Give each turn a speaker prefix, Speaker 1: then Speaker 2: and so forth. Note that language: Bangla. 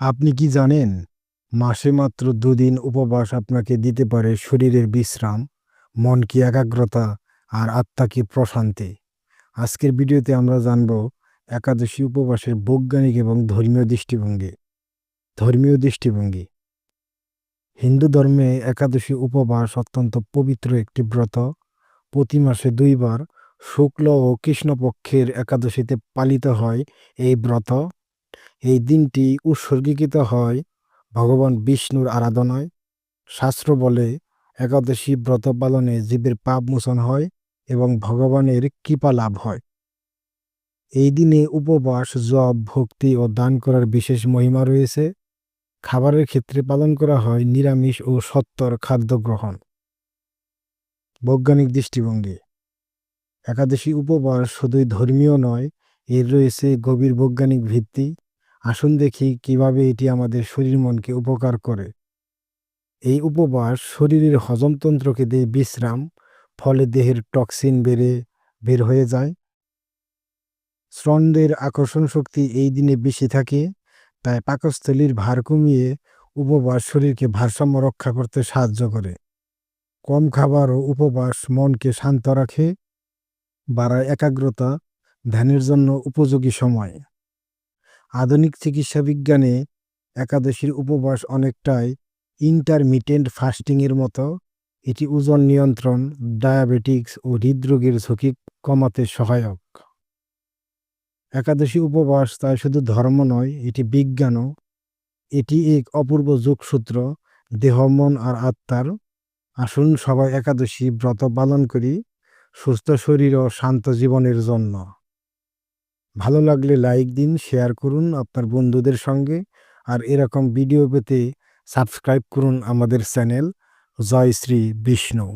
Speaker 1: আপনি কি জানেন, মাসে মাত্র দুদিন উপবাস আপনাকে দিতে পারে শরীরের বিশ্রাম মনকে একাগ্রতা আর আত্মাকে প্রশান্তি? আজকের ভিডিওতে আমরা জানব একাদশী উপবাসের বৈজ্ঞানিক এবং ধর্মীয় দৃষ্টিভঙ্গি। ধর্মীয় দৃষ্টিভঙ্গি। হিন্দু ধর্মে একাদশী উপবাস অত্যন্ত পবিত্র একটি ব্রত। প্রতি মাসে দুইবার শুক্ল ও কৃষ্ণপক্ষের একাদশীতে পালিত হয় এই ব্রত। এই দিনটি উৎসর্গীকৃত হয় ভগবান বিষ্ণুর আরাধনায়। শাস্ত্র বলে, একাদশী ব্রত পালনে জীবের পাপ মোচন হয় এবং ভগবানের কৃপা লাভ হয়। এই দিনে উপবাস, জপ, ভক্তি ও দান করার বিশেষ মহিমা রয়েছে। খাবারের ক্ষেত্রে পালন করা হয় নিরামিষ ও সত্তর খাদ্য গ্রহণ। বৈজ্ঞানিক দৃষ্টিভঙ্গি, একাদশী উপবাস শুধুই ধর্মীয় নয়, এর রয়েছে গভীর বৈজ্ঞানিক ভিত্তি। আসুন দেখি কীভাবে এটি আমাদের শরীর মনকে উপকার করে। এই উপবাস শরীরের হজমতন্ত্রকে দেয় বিশ্রাম, ফলে দেহের টক্সিন বেড়ে, বের হয়ে যায়। শ্রন্দের আকর্ষণ শক্তি এই দিনে বেশি থাকে, তাই পাকস্থলীর ভার কমিয়ে উপবাস শরীরকে ভারসাম্য রক্ষা করতে সাহায্য করে। কম খাবার ও উপবাস মনকে শান্ত রাখে, বাড়ায় একাগ্রতা, ধ্যানের জন্য উপযোগী সময়। আধুনিক চিকিৎসা বিজ্ঞানে একাদশীর উপবাস অনেকটাই ইন্টারমিটেন্ট ফাস্টিংয়ের মতো। এটি ওজন নিয়ন্ত্রণ ডায়াবেটিক্স ও হৃদরোগের ঝুঁকি কমাতে সহায়ক। একাদশী উপবাস তাই শুধু ধর্ম নয়, এটি বিজ্ঞানও। এটি এক অপূর্ব যোগসূত্র, দেহ, মন আর আত্মার। আসুন সবাই একাদশী ব্রত পালন করি, সুস্থ শরীর ও শান্ত জীবনের জন্য। ভালো লাগলে লাইক দিন, শেয়ার করুন আপনার বন্ধুদের সঙ্গে। আর এরকম ভিডিও পেতে সাবস্ক্রাইব করুন আমাদের চ্যানেল জয় শ্রী বিষ্ণু।